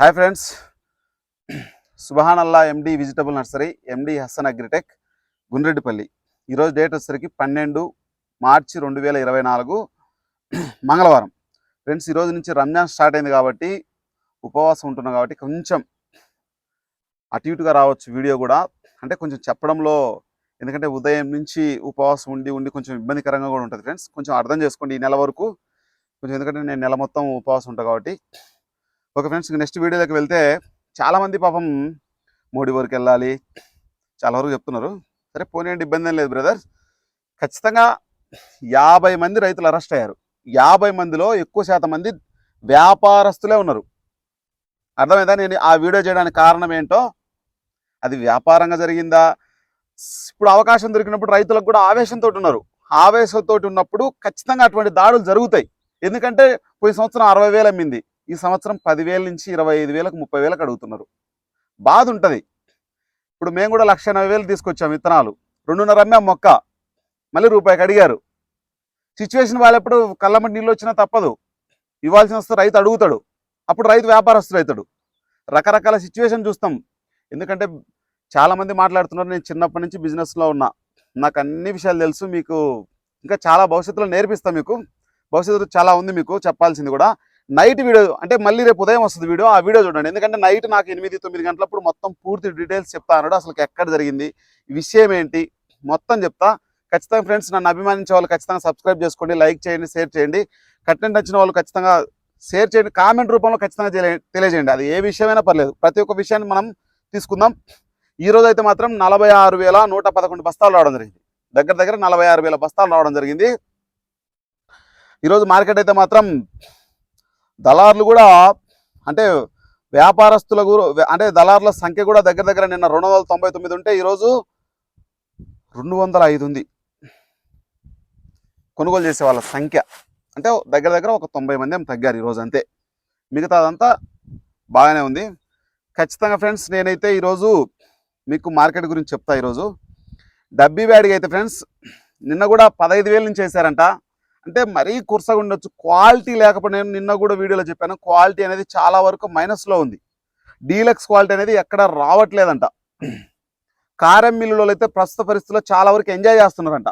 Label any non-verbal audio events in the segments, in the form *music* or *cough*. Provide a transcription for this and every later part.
Hi friends Subhan Allah MD vegetable nursery MD Hasan agritech Gundreddipalli ఈరోజు date వచ్చేసరికి పన్నెండు మార్చి రెండు వేల ఇరవై నాలుగు మంగళవారం. ఫ్రెండ్స్ ఈరోజు నుంచి రంజాన్ స్టార్ట్ అయింది కాబట్టి ఉపవాసం ఉంటున్నాం కాబట్టి కొంచెం అటు ఇటుగా రావచ్చు వీడియో కూడా. అంటే కొంచెం చెప్పడంలో ఎందుకంటే ఉదయం నుంచి ఉపవాసం ఉండి ఉండి కొంచెం ఇబ్బందికరంగా కూడా ఉంటుంది ఫ్రెండ్స్ కొంచెం అర్థం చేసుకోండి ఈ నెల వరకు. కొంచెం ఎందుకంటే నేను నెల మొత్తం ఉపవాసం ఉంటాను కాబట్టి. ఓకే ఫ్రెండ్స్ నెక్స్ట్ వీడియోలోకి వెళ్తే చాలామంది పాపం మోడీ వరకు వెళ్ళాలి. చాలా వరకు చెప్తున్నారు. సరే పోనీయండి ఇబ్బంది ఏం లేదు బ్రదర్ ఖచ్చితంగా యాభై మంది రైతులు అరెస్ట్ అయ్యారు. యాభై మందిలో ఎక్కువ శాతం మంది వ్యాపారస్తులే ఉన్నారు. అర్థమైందా? నేను ఆ వీడియో చేయడానికి కారణం ఏంటో? అది వ్యాపారంగా జరిగిందా? ఇప్పుడు అవకాశం దొరికినప్పుడు రైతులకు కూడా ఆవేశంతో ఉన్నారు. ఆవేశంతో ఉన్నప్పుడు ఖచ్చితంగా అటువంటి దాడులు జరుగుతాయి. ఎందుకంటే పోయిన సంవత్సరం అరవై వేలు అమ్మింది. ఈ సంవత్సరం పదివేల నుంచి ఇరవై ఐదు వేలకు ముప్పై వేలకు అడుగుతున్నారు. బాధ ఉంటుంది. ఇప్పుడు మేము కూడా లక్ష ఎనభై వేలు తీసుకొచ్చాం విత్తనాలు. రెండున్నర అమ్మాం మొక్క. మళ్ళీ రూపాయికి అడిగారు. సిచ్యువేషన్ వాళ్ళెప్పుడు కళ్ళమ్మటి నీళ్ళు వచ్చినా తప్పదు. ఇవ్వాల్సిన వస్తే రైతు అడుగుతాడు. అప్పుడు రైతు వ్యాపారస్తుడు అవుతాడు. రకరకాల సిచ్యువేషన్ చూస్తాం. ఎందుకంటే చాలామంది మాట్లాడుతున్నారు. నేను చిన్నప్పటి నుంచి బిజినెస్లో ఉన్నా. నాకు అన్ని విషయాలు తెలుసు. మీకు ఇంకా చాలా భవిష్యత్తులో నేర్పిస్తాను మీకు. భవిష్యత్తులో చాలా ఉంది మీకు. చెప్పాల్సింది కూడా. నైట్ వీడియో అంటే మళ్ళీ రేపు ఉదయం వస్తుంది వీడియో ఆ వీడియో చూడండి. ఎందుకంటే నైట్ నాకు ఎనిమిది తొమ్మిది గంటలప్పుడు మొత్తం పూర్తి డీటెయిల్స్ చెప్తా అన్నాడు. అసలు ఎక్కడ జరిగింది విషయం ఏంటి మొత్తం చెప్తా. ఖచ్చితంగా ఫ్రెండ్స్ నన్ను అభిమానించే వాళ్ళు ఖచ్చితంగా సబ్స్క్రైబ్ చేసుకోండి లైక్ చేయండి షేర్ చేయండి. కంటెంట్ నచ్చిన వాళ్ళు ఖచ్చితంగా షేర్ చేయండి. కామెంట్ రూపంలో ఖచ్చితంగా తెలియ- తెలియజేయండి. అది ఏ విషయమైనా పర్లేదు. ప్రతి ఒక్క విషయాన్ని మనం తీసుకుందాం. ఈ రోజు అయితే మాత్రం నలభై ఆరు వేల నూట పదకొండు బస్తాలు రావడం జరిగింది. దగ్గర దగ్గర నలభై ఆరు వేల బస్తాలు రావడం జరిగింది. ఈరోజు మార్కెట్ అయితే మాత్రం దళార్లు కూడా అంటే వ్యాపారస్తుల అంటే దళారుల సంఖ్య కూడా దగ్గర దగ్గర నిన్న రెండు వందల తొంభై తొమ్మిది ఉంటే ఈరోజు రెండు వందల ఐదు ఉంది. కొనుగోలు చేసే వాళ్ళ సంఖ్య. అంటే దగ్గర దగ్గర ఒక తొంభై మంది ఏమి తగ్గారు ఈరోజు అంతే. మిగతాదంతా బాగానే ఉంది. ఖచ్చితంగా ఫ్రెండ్స్ నేనైతే ఈరోజు మీకు మార్కెట్ గురించి చెప్తా ఈరోజు. డబ్బీ బ్యాడ్గా అయితే ఫ్రెండ్స్ నిన్న కూడా పదహైదు వేల నుంచి వేశారంట. అంటే మరీ కుర్సగా ఉండొచ్చు. క్వాలిటీ లేకపోతే నేను నిన్న కూడా వీడియోలో చెప్పాను. క్వాలిటీ అనేది చాలా వరకు మైనస్లో ఉంది. డీలక్స్ క్వాలిటీ అనేది ఎక్కడ రావట్లేదంట. *clears throat* కారం మిల్లులో అయితే ప్రస్తుత పరిస్థితుల్లో చాలా వరకు ఎంజాయ్ చేస్తున్నారంట.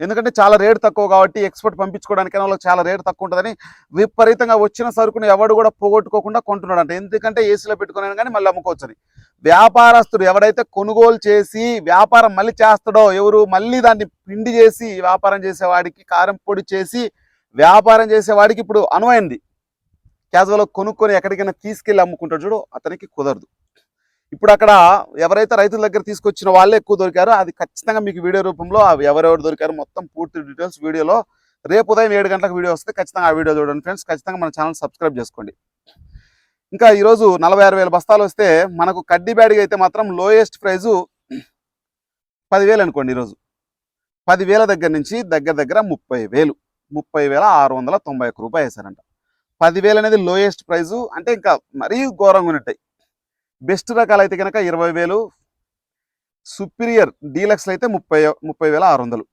ఎందుకంటే చాలా రేటు తక్కువ కాబట్టి ఎక్స్పోర్ట్ పంపించుకోవడానికైనా వాళ్ళకి చాలా రేటు తక్కువ ఉంటుందని విపరీతంగా వచ్చిన సరుకుని ఎవడు కూడా పోగొట్టుకోకుండా కొంటున్నాడంట. ఎందుకంటే ఏసీలో పెట్టుకున్నాను కానీ మళ్ళీ అమ్ముకోవచ్చని. వ్యాపారస్తుడు ఎవడైతే కొనుగోలు చేసి వ్యాపారం మళ్ళీ చేస్తాడో ఎవరు మళ్ళీ దాన్ని పిండి చేసి వ్యాపారం చేసేవాడికి కారం పొడి చేసి వ్యాపారం చేసేవాడికి ఇప్పుడు అనువైంది క్యాజువల్గా కొనుక్కొని ఎక్కడికైనా తీసుకెళ్ళి అమ్ముకుంటాడు చూడు అతనికి కుదరదు. ఇప్పుడు అక్కడ ఎవరైతే రైతుల దగ్గర తీసుకొచ్చిన వాళ్ళే ఎక్కువ దొరికారో అది ఖచ్చితంగా మీకు వీడియో రూపంలో అవి ఎవరెవరు దొరికారో మొత్తం పూర్తి డీటెయిల్స్ వీడియోలో రేపు ఉదయం ఏడు గంటలకు వీడియో వస్తే ఖచ్చితంగా ఆ వీడియో చూడండి ఫ్రెండ్స్. ఖచ్చితంగా మన ఛానల్ సబ్స్క్రైబ్ చేసుకోండి. ఇంకా ఈరోజు నలభై ఆరు వేల బస్తాలు వస్తే మనకు కడ్డీ బ్యాడ్గా అయితే మాత్రం లోయెస్ట్ ప్రైజు పదివేలు అనుకోండి ఈరోజు. పదివేల దగ్గర నుంచి దగ్గర దగ్గర ముప్పై వేలు. ముప్పై వేల ఆరు వందల తొంభై ఒక్క రూపాయలు వేశారంట. పదివేలు అనేది లోయెస్ట్ ప్రైజు అంటే ఇంకా మరీ ఘోరంగా ఉన్నట్టాయి బెస్ట్ రకాలు అయితే కనుక ఇరవై వేలు సుపీరియర్ డీలక్స్లు అయితే ముప్పై ముప్పై వేల ఆరు వందలు.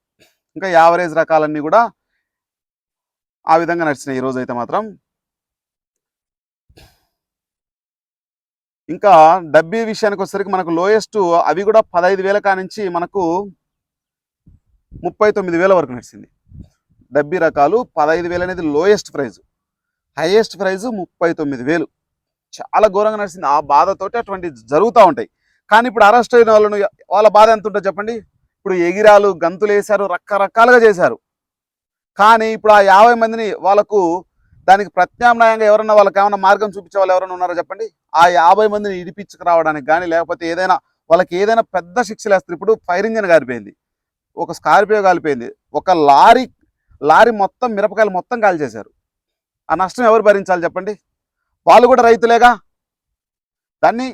ఇంకా యావరేజ్ రకాలన్నీ కూడా ఆ విధంగా నడిచినాయి ఈరోజు అయితే మాత్రం. ఇంకా డబ్బీ విషయానికి వచ్చేసరికి మనకు లోయెస్ట్ అవి కూడా పదహైదు వేల కానించి మనకు ముప్పై తొమ్మిది వేల వరకు నడిచింది. డబ్బీ రకాలు పదహైదు వేలు అనేది లోయెస్ట్ ప్రైజ్. హైయెస్ట్ ప్రైజ్ ముప్పై తొమ్మిది వేలు. చాలా ఘోరంగా నడిచింది. ఆ బాధతోటి అటువంటి జరుగుతూ ఉంటాయి. కానీ ఇప్పుడు అరెస్ట్ అయిన వాళ్ళను వాళ్ళ బాధ ఎంత ఉంటుందో చెప్పండి. ఇప్పుడు ఎగిరాలు గంతులు వేశారు రకరకాలుగా చేశారు. కానీ ఇప్పుడు ఆ యాభై మందిని వాళ్ళకు దానికి ప్రత్యామ్నాయంగా ఎవరన్నా వాళ్ళకి ఏమైనా మార్గం చూపించే వాళ్ళు ఎవరైనా ఉన్నారో చెప్పండి? ఆ యాభై మందిని ఇడిపించుకురావడానికి కానీ లేకపోతే ఏదైనా వాళ్ళకి ఏదైనా పెద్ద శిక్షలు వేస్తారు. ఇప్పుడు ఫైర్ ఇంజిన్ కాలిపోయింది ఒక స్కార్పియో కాలిపోయింది ఒక లారీ లారీ మొత్తం మిరపకాయలు మొత్తం కాల్చేశారు. ఆ నష్టం ఎవరు భరించాలి చెప్పండి? వాళ్ళు కూడా రైతులేగా? దాన్ని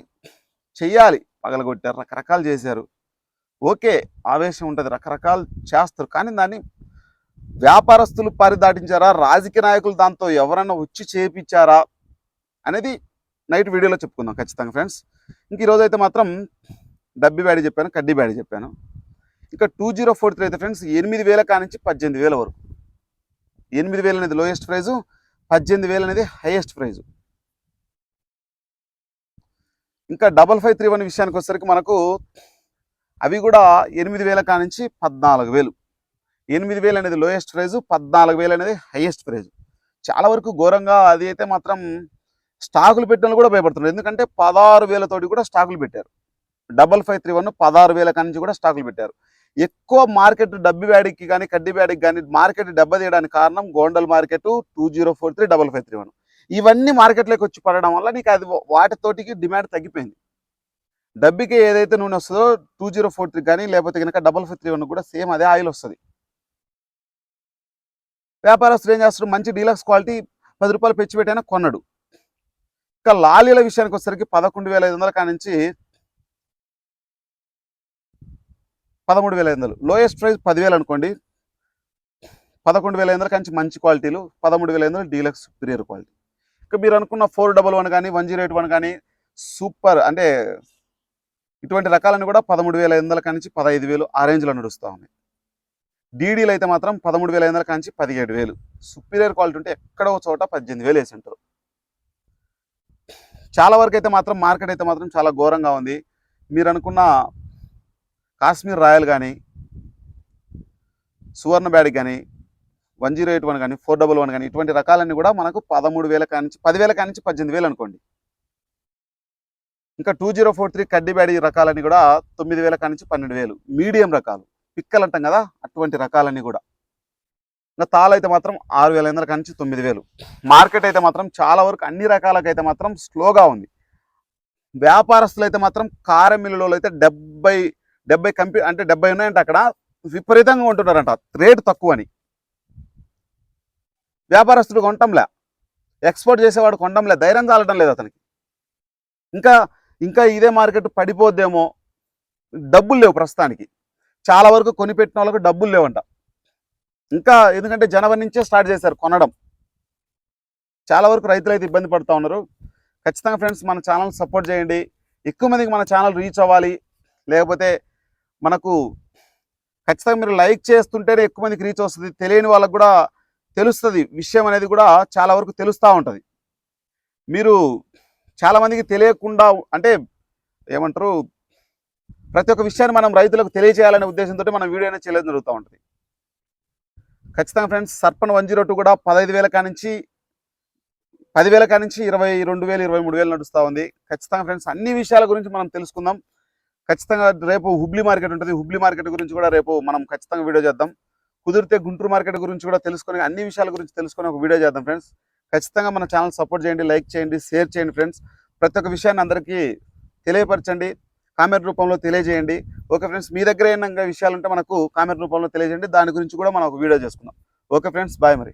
చెయ్యాలి. పగలగొట్టారు రకరకాలు చేశారు. ఓకే ఆవేశం ఉంటుంది రకరకాలు చేస్తారు. కానీ దాన్ని వ్యాపారస్తులు పరిదాటించారా? రాజకీయ నాయకులు దాంతో ఎవరైనా వచ్చి చేపించారా? అనేది నైట్ వీడియోలో చెప్పుకుందాం ఖచ్చితంగా ఫ్రెండ్స్. ఇంక ఈరోజు అయితే మాత్రం డబ్బి బ్యాడీ చెప్పాను కడ్డీ బ్యాడీ చెప్పాను. ఇంకా టూ జీరో ఫోర్ త్రీ అయితే ఫ్రెండ్స్ ఎనిమిది వేల కానించి పద్దెనిమిది వేల వరకు. ఎనిమిది వేలు అనేది లోయెస్ట్ ప్రైజు పద్దెనిమిది వేలు అనేది హైయెస్ట్ ప్రైజు. ఇంకా డబల్ ఫైవ్ త్రీ వన్ విషయానికి వచ్చేసరికి మనకు అవి కూడా ఎనిమిది వేల కానించి పద్నాలుగు వేలు. ఎనిమిది వేలు అనేది లోయెస్ట్ ప్రైజ్ పద్నాలుగు వేలు అనేది హైయెస్ట్ ప్రైజ్. చాలా వరకు ఘోరంగా అది అయితే మాత్రం స్టాకులు పెట్టిన కూడా భయపడుతున్నారు. ఎందుకంటే పదహారు వేలతోటి కూడా స్టాకులు పెట్టారు. డబల్ ఫైవ్ త్రీ వన్ పదహారు వేల కానించి కూడా స్టాకులు పెట్టారు. ఎక్కువ మార్కెట్ డబ్బి బ్యాడికి కానీ కడ్డీ బ్యాడికి కానీ మార్కెట్ దెబ్బతీయడానికి కారణం Gondal market two zero four three double five three one. ఇవన్నీ మార్కెట్లోకి వచ్చి పడడం వల్ల నీకు అది వాటితోటికి డిమాండ్ తగ్గిపోయింది. డబ్బికి ఏదైతే నూనె వస్తుందో టూ జీరో ఫోర్ త్రీ కానీ లేకపోతే కనుక డబల్ ఫైవ్ త్రీ వన్ కూడా సేమ్ అదే ఆయిల్ వస్తుంది. వ్యాపారస్తులు ఏం చేస్తారు మంచి డీలక్స్ క్వాలిటీ పది రూపాయలు పెంచిపెట్టైనా కొన్నాడు. ఇంకా లాలీల విషయానికి వచ్చేసరికి పదకొండు వేల ఐదు వందల కానించి పదమూడు వేల ఐదు వందలు. లోయెస్ట్ ప్రైస్ పదివేలు అనుకోండి. పదకొండు వేల ఐదు వందల కానించి మంచి క్వాలిటీలు పదమూడు వేల ఐదు వందలు డీలక్స్ సుపీరియర్ క్వాలిటీ ఇంకా మీరు అనుకున్న ఫోర్ డబల్ వన్ కానీ వన్ జీరో ఎయిట్ వన్ కానీ సూపర్. అంటే ఇటువంటి రకాలన్నీ కూడా పదమూడు వేల ఐదు వందల కానించి పదహైదు వేలు ఆ రేంజ్లో నడుస్తూ ఉన్నాయి. డీడీలు అయితే మాత్రం పదమూడు వేల ఐదు వందల నుంచి పదిహేడు వేలు. సుపీరియర్ క్వాలిటీ ఉంటే ఎక్కడో చోట పద్దెనిమిది వేలు వేసి ఉంటారు. చాలా వరకు అయితే మాత్రం మార్కెట్ అయితే మాత్రం చాలా ఘోరంగా ఉంది. మీరు అనుకున్న కాశ్మీర్ రాయల్ కానీ సువర్ణ బ్యాడ్ కానీ వన్ జీరో ఎయిట్ వన్ కానీ ఫోర్ డబల్ వన్ కానీ ఇటువంటి రకాలన్నీ కూడా మనకు పదమూడు వేల కానించి పదివేల కానించి పద్దెనిమిది వేలు అనుకోండి. ఇంకా టూ జీరో ఫోర్ త్రీ కడ్డీ బ్యాడీ రకాలన్నీ కూడా తొమ్మిది వేల కానించి పన్నెండు వేలు. మీడియం రకాలు. పిక్కలు అంటాం కదా అటువంటి రకాలన్నీ కూడా. ఇంకా తాళ అయితే మాత్రం ఆరు వేల ఐదు కానించి తొమ్మిది వేలు. మార్కెట్ అయితే మాత్రం చాలా వరకు అన్ని రకాలకైతే మాత్రం స్లోగా ఉంది. వ్యాపారస్తులు అయితే మాత్రం కారం మిల్లులో అయితే డెబ్బై డెబ్బై కంపెనీ అంటే డెబ్బై ఉన్నాయంటే అక్కడ. విపరీతంగా ఉంటున్నారంట రేటు తక్కువ అని వ్యాపారస్తుడు కొనటంలే. ఎక్స్పోర్ట్ చేసేవాడు కొనడంలే ధైర్యం చాలటం లేదు అతనికి. ఇంకా ఇంకా ఇదే మార్కెట్ పడిపోద్దేమో. డబ్బులు లేవు ప్రస్తుతానికి. చాలా వరకు కొనిపెట్టిన వాళ్ళకు డబ్బులు లేవంట. ఇంకా ఎందుకంటే జనవరి నుంచే స్టార్ట్ చేశారు కొనడం. చాలా వరకు రైతులు అయితే ఇబ్బంది పడుతూ ఉన్నారు. ఖచ్చితంగా ఫ్రెండ్స్ మన ఛానల్ సపోర్ట్ చేయండి. ఎక్కువ మందికి మన ఛానల్ రీచ్ అవ్వాలి. లేకపోతే మనకు ఖచ్చితంగా మీరు లైక్ చేస్తుంటేనే ఎక్కువ మందికి రీచ్ వస్తుంది. తెలియని వాళ్ళకు కూడా తెలుస్తుంది. విషయం అనేది కూడా చాలా వరకు తెలుస్తూ ఉంటుంది. మీరు చాలామందికి తెలియకుండా అంటే ఏమంటారు ప్రతి ఒక్క విషయాన్ని మనం రైతులకు తెలియజేయాలనే ఉద్దేశంతో మనం వీడియో అనేది చేయలేదు జరుగుతూ ఉంటుంది. ఖచ్చితంగా ఫ్రెండ్స్ సర్పన్ వన్ జీరో టూ కూడా పదహైదు వేల కానించి పదివేల కానించి ఇరవై రెండు వేలు ఇరవై మూడు వేలు నడుస్తూ ఉంది. ఖచ్చితంగా ఫ్రెండ్స్ అన్ని విషయాల గురించి మనం తెలుసుకుందాం. ఖచ్చితంగా రేపు హుబ్లీ మార్కెట్ ఉంటుంది. హుబ్లీ మార్కెట్ గురించి కూడా రేపు మనం ఖచ్చితంగా వీడియో చేద్దాం. కుదిరితే గుంటూరు మార్కెట్ గురించి కూడా తెలుసుకొని అన్ని విషయాల గురించి తెలుసుకొని ఒక వీడియో చేద్దాం ఫ్రెండ్స్. ఖచ్చితంగా మన ఛానల్ సపోర్ట్ చేయండి లైక్ చేయండి షేర్ చేయండి ఫ్రెండ్స్. ప్రతి ఒక్క విషయాన్ని అందరికీ తెలియపరచండి కామెంట్ రూపంలో తెలియజేయండి. ఓకే ఫ్రెండ్స్ మీ దగ్గర ఏమైనా విషయాలు ఉంటే మనకు కామెంట్ రూపంలో తెలియజేయండి. దాని గురించి కూడా మనం ఒక వీడియో చేసుకుందాం. ఓకే ఫ్రెండ్స్ బాయ్ మరి.